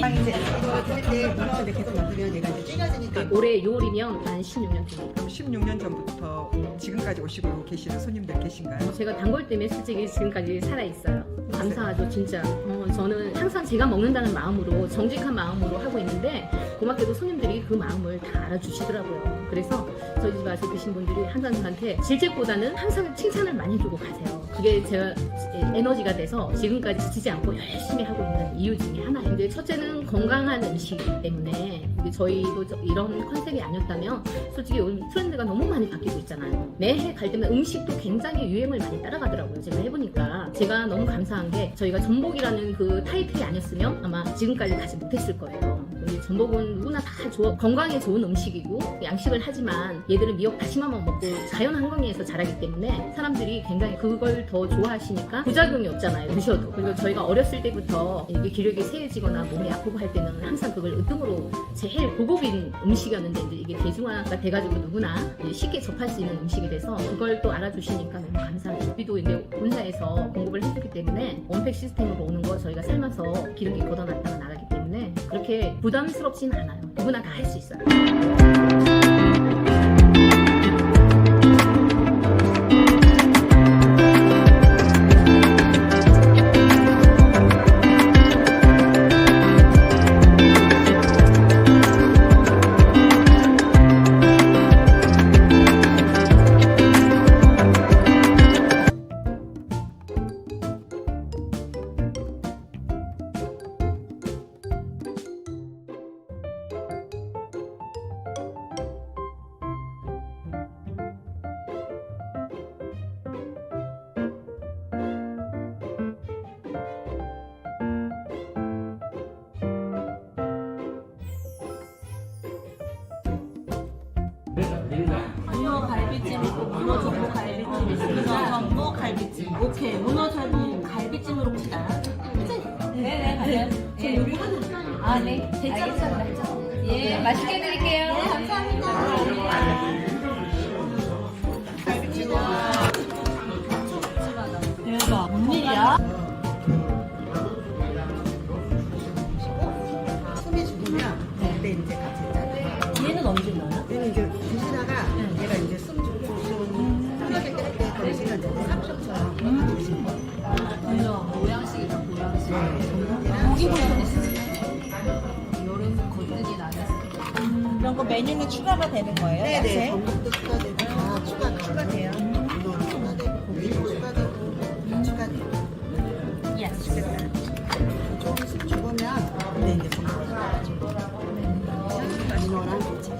근데 계속 놔두면 얘가 이제 찌겨지니까 올해 6월이면 한 16년 됩니다. 그럼 16년 전부터 지금까지 오시고 계시는 손님들 계신가요? 제가 단골 때문에 솔직히 지금까지 살아 있어요. 감사하죠, 진짜. 어, 저는 항상 제가 먹는다는 마음으로 정직한 마음으로 하고 있는데 고맙게도 손님들이 그 마음을 다 알아주시더라고요. 그래서 저희 집 와서 드신 분들이 항상 저한테 질책보다는 항상 칭찬을 많이 해주고 가세요. 그게 제가 에너지가 돼서 지금까지 지치지 않고 열심히 하고 있는 이유 중에 하나예요. 근데 첫째는 건강한 음식이기 때문에 저희도 저- 이런 컨셉이 아니었다면 솔직히 요즘 트렌드가 너무 많이 바뀌고 있잖아요. 매해 갈 때마다 음식도 굉장히 유행을 많이 따라가더라고요. 제가 해보니까 제가 너무 감사한 게 저희가 전복이라는 그 타이틀이 아니었으면 아마 지금까지 가지 못했을 거예요. 이 전복은 누구나 다 좋아, 건강에 좋은 음식이고 양식을 하지만 얘들은 미역 다시마만 먹고 자연 환경에서 자라기 때문에 사람들이 굉장히 그걸 더 좋아하시니까 부작용이 없잖아요. 드셔도. 그리고 저희가 어렸을 때부터 이게 기력이 세해지거나 몸이 아프고 할 때는 항상 그걸 으뜸으로 제일 고급인 음식이었는데 이제 이게 대중화가 돼가지고 누구나 쉽게 접할 수 있는 음식이 돼서 그걸 또 알아주시니까 너무 감사해요. 우리도 이제 본사에서 공급을 해주기 때문에 원팩 시스템으로 오는 거 저희가 삶아서 기름기 걷어놨다가 나가기 때문에 그렇게 부담스럽진 않아요. 누구나 다 할 수 있어요. 오케이. 문어 전복 갈비찜으로 봅시다. 네네 가요. 저 요리 하나. 아 네. 알겠습니다. 예 맛있게 드릴게요. 네 감사합니다. 대박. 뭔 일이야? 숨이 죽으면 메뉴는 추가가 되는 거예요? 네네 야채? 전복도 추가되고 다 추가 추가돼요. 문어도 추가되고 고기도 추가되고 추가되고 예스. 조금 숨 죽으면 근데 이제 넣어야죠. 문어랑 같이.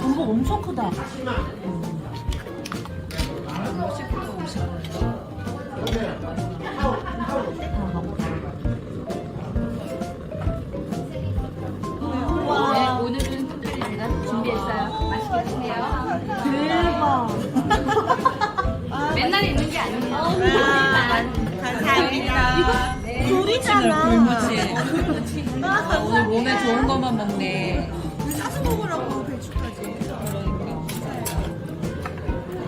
전복 엄청 크다. 소리잖아. 오늘 몸에 좋은 것만 먹네. 싸서 먹으라고 배추까지.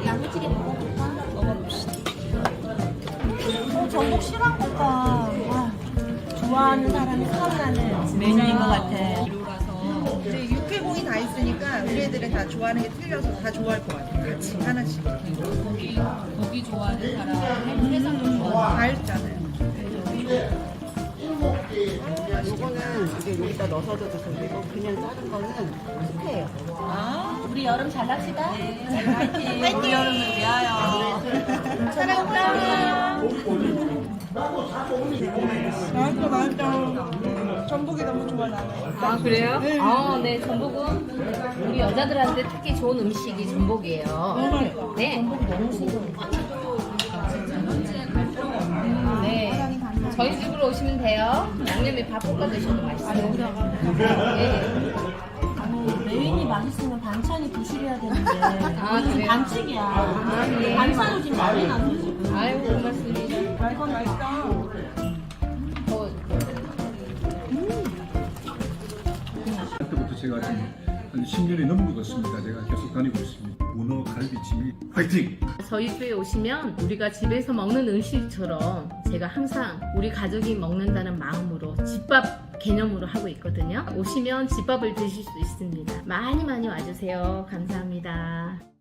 야무지게 먹어볼까? 먹어봅시다. 어, 전복 실한 거다. 와, 좋아하는 사람이 생각나는 메뉴인 것 같아. 근데 육회공이 다 있으니까 우리 애들은 다 좋아하는 게 틀려서 다 좋아할 것 같아요. 같이 하나씩. 고기, 고기 좋아하는 사람, 해산도 좋아하는 다 있잖아요. 이제 여기다 넣어서도 되고 그냥 자른 거는 스테예요. 아, 우리 여름 잘 납시다. 파이팅! 우리 여름을 위하여. 사랑합니다. 맛있다, 맛있다. 전복이 너무 좋아, 나는. 아 그래요? 아, 네 전복은 우리 여자들한테 특히 좋은 음식이 전복이에요. 네. 전복이 너무 신선해 저희 집으로 오시면 돼요. 양념에 밥 볶아 드셔도 맛있어요. 네. 메인이 맛있으면 반찬이 부실해야 되는데 아, 그래요? 반칙이야. 아, 네. 반찬을 지금 많이 남기지. 아이고 고맙습니다. 맛있어, 맛있다. 어, 그때부터 제가 지금 한 10년이 넘은 것 같습니다. 제가 계속 다니고 있습니다. 문어 갈비찜이 화이팅! 저희 집에 오시면 우리가 집에서 먹는 음식처럼 제가 항상 우리 가족이 먹는다는 마음으로 집밥 개념으로 하고 있거든요. 오시면 집밥을 드실 수 있습니다. 많이 많이 와주세요. 감사합니다.